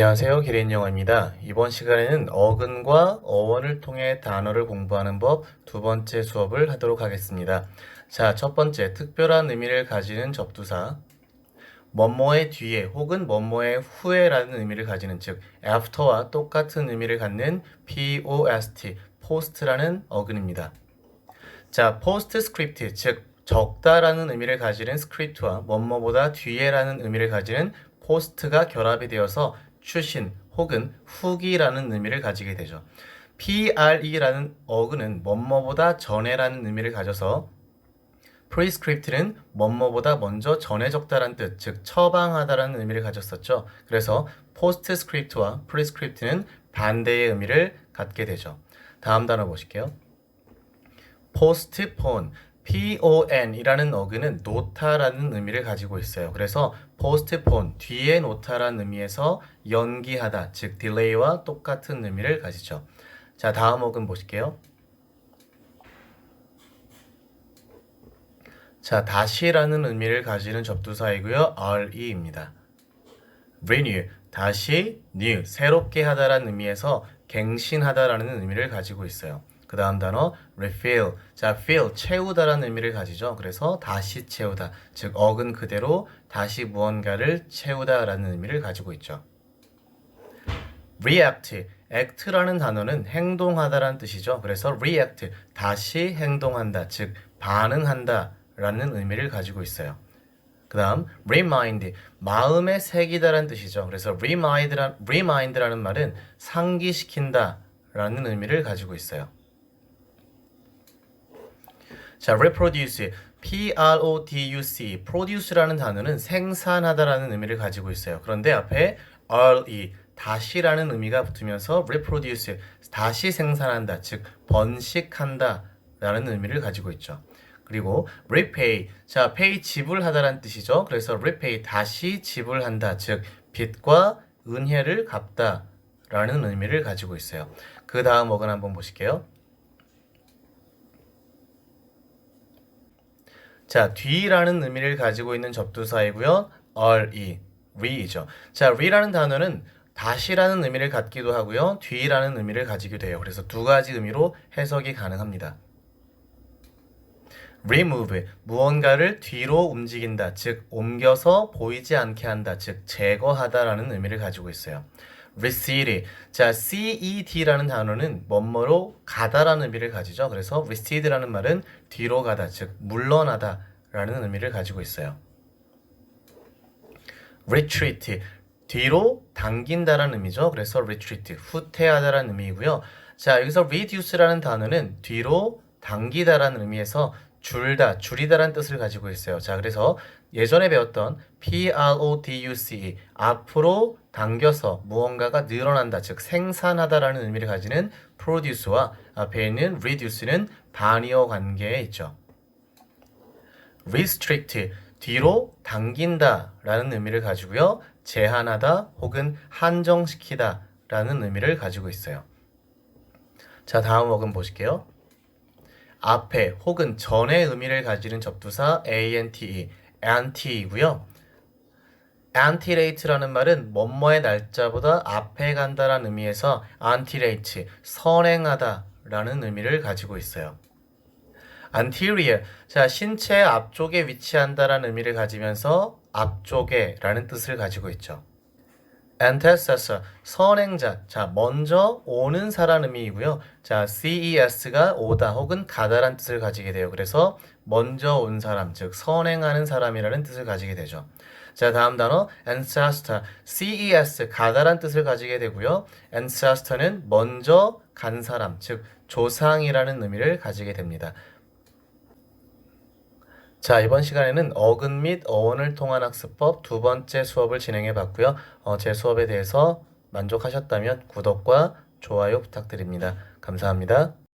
안녕하세요. 기린 영어입니다. 이번 시간에는 어근과 어원을 통해 단어를 공부하는 법 두 번째 수업을 하도록 하겠습니다. 자, 첫 번째, 특별한 의미를 가지는 접두사. 뭐뭐의 뒤에 혹은 뭐뭐의 후에라는 의미를 가지는 즉 after와 똑같은 의미를 갖는 post, post라는 어근입니다. 자, postscript 즉 적다라는 의미를 가지는 script와 뭐뭐보다 뒤에라는 의미를 가지는 post가 결합이 되어서 추신 혹은 후기라는 의미를 가지게 되죠. pre라는 어근은 뭐뭐보다 전에라는 의미를 가져서 prescript는 뭐뭐보다 먼저 적다라는 뜻, 즉 처방하다라는 의미를 가졌었죠. 그래서 postscript와 prescript는 반대의 의미를 갖게 되죠. 다음 단어 보실게요. postpone, P-O-N이라는 어근은 놓다라는 의미를 가지고 있어요. 그래서 postpone, 뒤에 놓다라는 의미에서 연기하다, 즉 delay와 똑같은 의미를 가지죠. 자, 다음 어근 보실게요. 자, 다시라는 의미를 가지는 접두사이고요. re입니다. renew, 다시, new, 새롭게 하다라는 의미에서 갱신하다라는 의미를 가지고 있어요. 그 다음 단어 refill. 자, fill 채우다라는 의미를 가지죠. 그래서 다시 채우다. 즉 어근 그대로 다시 무언가를 채우다라는 의미를 가지고 있죠. react. act라는 단어는 행동하다라는 뜻이죠. 그래서 react 다시 행동한다. 즉 반응한다라는 의미를 가지고 있어요. 그 다음 remind 마음에 새기다라는 뜻이죠. 그래서 remind라, remind라는 말은 상기시킨다라는 의미를 가지고 있어요. 자, reproduce, P-R-O-D-U-C, produce라는 단어는 생산하다라는 의미를 가지고 있어요. 그런데 앞에 re, 다시라는 의미가 붙으면서 reproduce, 다시 생산한다, 즉 번식한다 라는 의미를 가지고 있죠. 그리고 repay, 자, pay 지불하다라는 뜻이죠. 그래서 repay, 다시 지불한다, 즉 빚과 은혜를 갚다 라는 의미를 가지고 있어요. 그 다음 어근 한번 보실게요. 자, 뒤라는 의미를 가지고 있는 접두사이고요. re, re이죠. 자, re라는 단어는 다시라는 의미를 갖기도 하고요. 뒤라는 의미를 가지기도 해요. 그래서 두 가지 의미로 해석이 가능합니다. remove, 무언가를 뒤로 움직인다, 즉 옮겨서 보이지 않게 한다, 즉 제거하다라는 의미를 가지고 있어요. Recede, 자 ced라는 단어는 뭐뭐로 가다라는 의미를 가지죠. 그래서 recede라는 말은 뒤로 가다, 즉 물러나다라는 의미를 가지고 있어요. retreat, 뒤로 당긴다라는 의미죠. 그래서 retreat, 후퇴하다라는 의미이고요. 자 여기서 reduce라는 단어는 뒤로 당기다라는 의미에서 줄다, 줄이다라는 뜻을 가지고 있어요. 자, 그래서 예전에 배웠던 P-R-O-D-U-C, 앞으로 당겨서 무언가가 늘어난다, 즉 생산하다라는 의미를 가지는 produce와 앞에 있는 reduce는 반이어 관계에 있죠. restrict, 뒤로 당긴다라는 의미를 가지고요. 제한하다 혹은 한정시키다라는 의미를 가지고 있어요. 자, 다음 어근 보실게요. 앞에 혹은 전의 의미를 가지는 접두사 ante, ante이고요. Antelate라는 말은 뭐뭐의 날짜보다 앞에 간다라는 의미에서 antelate, 선행하다라는 의미를 가지고 있어요. anterior, 자 신체 앞쪽에 위치한다라는 의미를 가지면서 앞쪽에라는 뜻을 가지고 있죠. Antecessor, 선행자. 자, 먼저 오는 사람 의미이고요. 자, CES가 오다 혹은 가다란 뜻을 가지게 돼요. 그래서 먼저 온 사람, 즉 선행하는 사람이라는 뜻을 가지게 되죠. 자, 다음 단어 ancestor, CES 가다란 뜻을 가지게 되고요. ancestor는 먼저 간 사람, 즉 조상이라는 의미를 가지게 됩니다. 자, 이번 시간에는 어근 및 어원을 통한 학습법 두 번째 수업을 진행해 봤고요. 어, 제 수업에 대해서 만족하셨다면 구독과 좋아요 부탁드립니다. 감사합니다.